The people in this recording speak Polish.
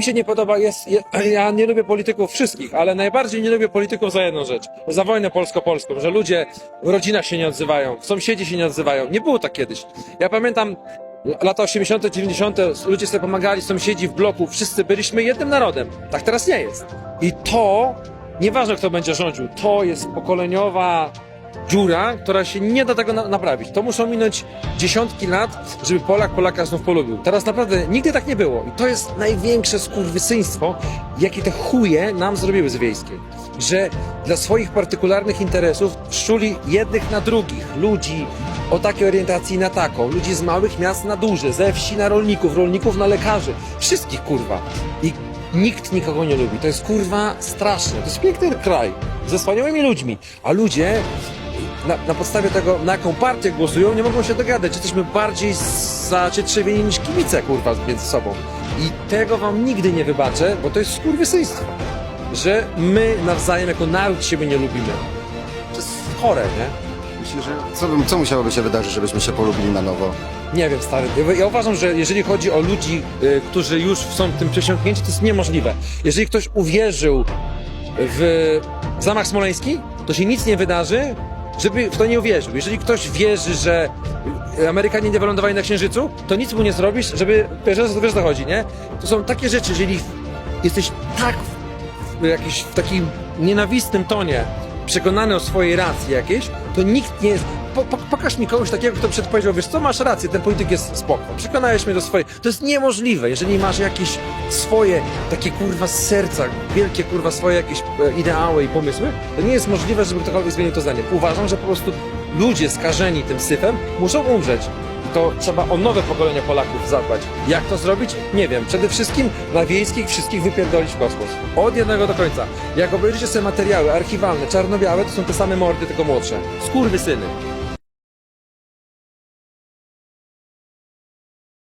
Mi się nie podoba, jest, je, ja nie lubię polityków wszystkich, ale najbardziej nie lubię polityków za jedną rzecz. Za wojnę polsko-polską, że ludzie w rodzinach się nie odzywają, sąsiedzi się nie odzywają. Nie było tak kiedyś. Ja pamiętam lata 80., 90., ludzie sobie pomagali, sąsiedzi w bloku, wszyscy byliśmy jednym narodem. Tak teraz nie jest. I to, nieważne kto będzie rządził, to jest pokoleniowa dziura, która się nie da tego na naprawić. To muszą minąć dziesiątki lat, żeby Polak Polaka znów polubił. Teraz naprawdę nigdy tak nie było. I to jest największe skurwysyństwo, jakie te chuje nam zrobiły z wiejskiej. Że dla swoich partykularnych interesów szczuli jednych na drugich, ludzi o takiej orientacji na taką, ludzi z małych miast na duże, ze wsi na rolników, rolników na lekarzy, wszystkich kurwa. I nikt nikogo nie lubi. To jest kurwa straszne. To jest piękny kraj ze wspaniałymi ludźmi, a ludzie na, na podstawie tego, na jaką partię głosują, nie mogą się dogadać. Jesteśmy bardziej zacietrzewieni niż kibice, kurwa, między sobą. I tego wam nigdy nie wybaczę, bo to jest skurwysyństwo. Że my nawzajem jako naród siebie nie lubimy. To jest chore, nie? Myślę, że co, by- co musiałoby się wydarzyć, żebyśmy się polubili na nowo? Nie wiem, stary. Ja- Ja uważam, że jeżeli chodzi o ludzi, y, którzy już są tym przesiąknięci, to jest niemożliwe. Jeżeli ktoś uwierzył w zamach smoleński, to się nic nie wydarzy, żeby w to nie uwierzył. Jeżeli ktoś wierzy, że Amerykanie nie wylądowali na Księżycu, to nic mu nie zrobisz, żeby... Wiesz, wiesz o co chodzi, nie? To są takie rzeczy, jeżeli jesteś tak w, jakiś, w takim nienawistnym tonie przekonany o swojej racji jakiejś, to nikt nie jest... Po, po, pokaż mi kogoś takiego, kto przedpowiedział, wiesz co, masz rację, ten polityk jest spoko. Przekonałeś mnie do swojej... To jest niemożliwe, jeżeli masz jakieś swoje, takie kurwa z serca, wielkie kurwa swoje jakieś e, ideały i pomysły, to nie jest możliwe, żeby ktokolwiek zmienił to zdanie. Uważam, że po prostu ludzie skażeni tym syfem muszą umrzeć. To trzeba o nowe pokolenia Polaków zadbać. Jak to zrobić? Nie wiem. Przede wszystkim na wiejskich wszystkich wypierdolić w kosmos. Od jednego do końca. Jak obejrzycie sobie materiały archiwalne, czarno-białe, to są te same mordy, tylko młodsze. Skurwysyny.